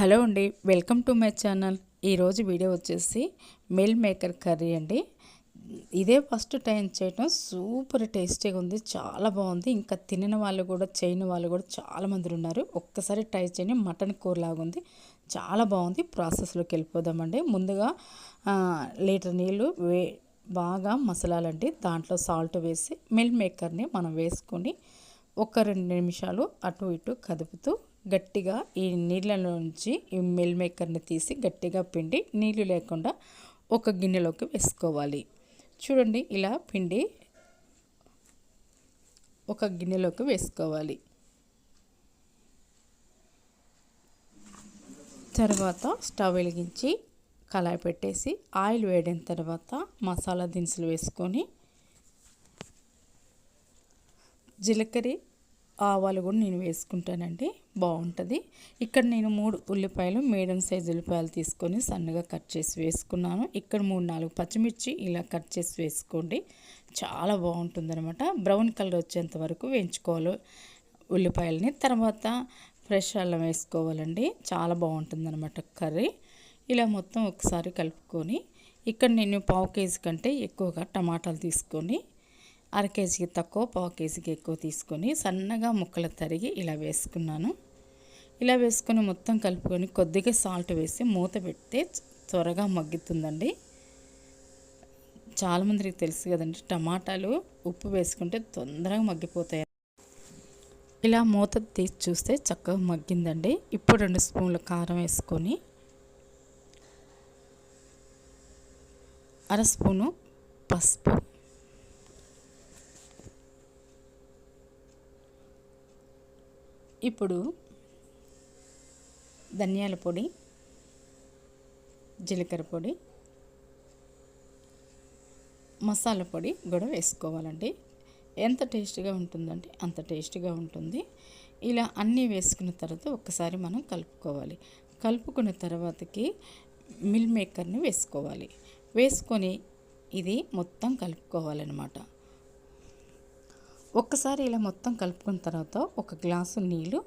Hello అండి welcome to my channel. ఈరోజు video వచ్చేసి మిల్ మేకర్ కర్రీ అండి. ఇదే ఫస్ట్ టైం చేయటం సూపర్ టేస్టీగా ఉంది చాలా బాగుంది. ఇంకా తినిన వాళ్ళు కూడా చేయని వాళ్ళు కూడా చాలామంది ఉన్నారు. ఒక్కసారి ట్రై చేయండి మటన్ కూర ఉంది. చాలా బాగుంది ప్రాసెస్లోకి వెళ్ళిపోదామండి. ముందుగా లీటర్ నీళ్ళు వే బాగా మసలాలండి. దాంట్లో సాల్ట్ వేసి మిల్ మేకర్ని మనం వేసుకొని ఒక రెండు నిమిషాలు అటు ఇటు కదుపుతూ గట్టిగా ఈ నీళ్ళలోంచి ఈ మిల్ మేకర్ని తీసి గట్టిగా పిండి నీళ్ళు లేకుండా ఒక గిన్నెలోకి వేసుకోవాలి. చూడండి ఇలా పిండి ఒక గిన్నెలోకి వేసుకోవాలి. తర్వాత స్టవ్ వెలిగించి కళాయి పెట్టేసి ఆయిల్ వేడిన తర్వాత మసాలా దినుసులు వేసుకొని జీలకర్ర ఆవాలు కూడా నేను వేసుకుంటానండి. బాగుంటుంది. ఇక్కడ నేను మూడు ఉల్లిపాయలు మీడియం సైజ్ ఉల్లిపాయలు తీసుకొని సన్నగా కట్ చేసి వేసుకున్నాను. ఇక్కడ మూడు నాలుగు పచ్చిమిర్చి ఇలా కట్ చేసి వేసుకోండి. చాలా బాగుంటుంది అనమాట బ్రౌన్ కలర్ వచ్చేంత వరకు వేయించుకోవాలి ఉల్లిపాయలని. తర్వాత ఫ్రెష్ అల్లం వేసుకోవాలండి. చాలా బాగుంటుందనమాట కర్రీ. ఇలా మొత్తం ఒకసారి కలుపుకొని ఇక్కడ నేను పావు కేజీ కంటే ఎక్కువగా టమాటాలు తీసుకొని అర కేజీకి తక్కువ పావు కేజీకి ఎక్కువ తీసుకొని సన్నగా ముక్కలు తరిగి ఇలా వేసుకున్నాను. ఇలా వేసుకొని మొత్తం కలుపుకొని కొద్దిగా సాల్ట్ వేసి మూత పెడితే త్వరగా మగ్గుతుందండి. చాలామందికి తెలుసు కదండి టమాటాలు ఉప్పు వేసుకుంటే తొందరగా మగ్గిపోతాయి. ఇలా మూత తీసి చూస్తే చక్కగా మగ్గిందండి. ఇప్పుడు రెండు స్పూన్ల కారం వేసుకొని అర స్పూను పసుపు ఇప్పుడు ధనియాల పొడి జీలకర్ర పొడి మసాలా పొడి కూడా వేసుకోవాలండి. ఎంత టేస్ట్గా ఉంటుందంటే అంత టేస్ట్గా ఉంటుంది. ఇలా అన్నీ వేసుకున్న తర్వాత ఒక్కసారి మనం కలుపుకోవాలి. కలుపుకున్న తర్వాతకి మిల్ మేకర్ని వేసుకోవాలి. వేసుకొని ఇది మొత్తం కలుపుకోవాలన్నమాట. ఒక్కసారి ఇలా మొత్తం కలుపుకున్న తర్వాత ఒక గ్లాసు నీళ్ళు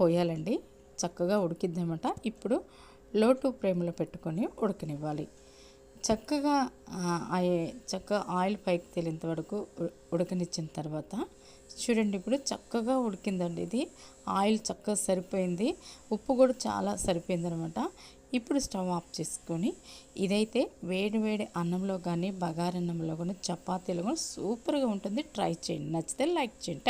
పోయాలండి. చక్కగా ఉడికిద్దామట. ఇప్పుడు లో టు ఫ్లేమ్లో పెట్టుకొని ఉడకనివ్వాలి. చక్కగా చక్కగా ఆయిల్ పైకి తేలేంత వరకు ఉడకనిచ్చిన తర్వాత చూడండి ఇప్పుడు చక్కగా ఉడికిందండి ఇది. ఆయిల్ చక్కగా సరిపోయింది. ఉప్పు కూడా చాలా సరిపోయింది అనమాట ఇప్పుడు స్టవ్ ఆఫ్ చేసుకొని ఇదైతే వేడి వేడి అన్నంలో కానీ బగారన్నంలో కానీ చపాతీలో కానీ సూపర్గా ఉంటుంది. ట్రై చేయండి. నచ్చితే లైక్ చేయండి.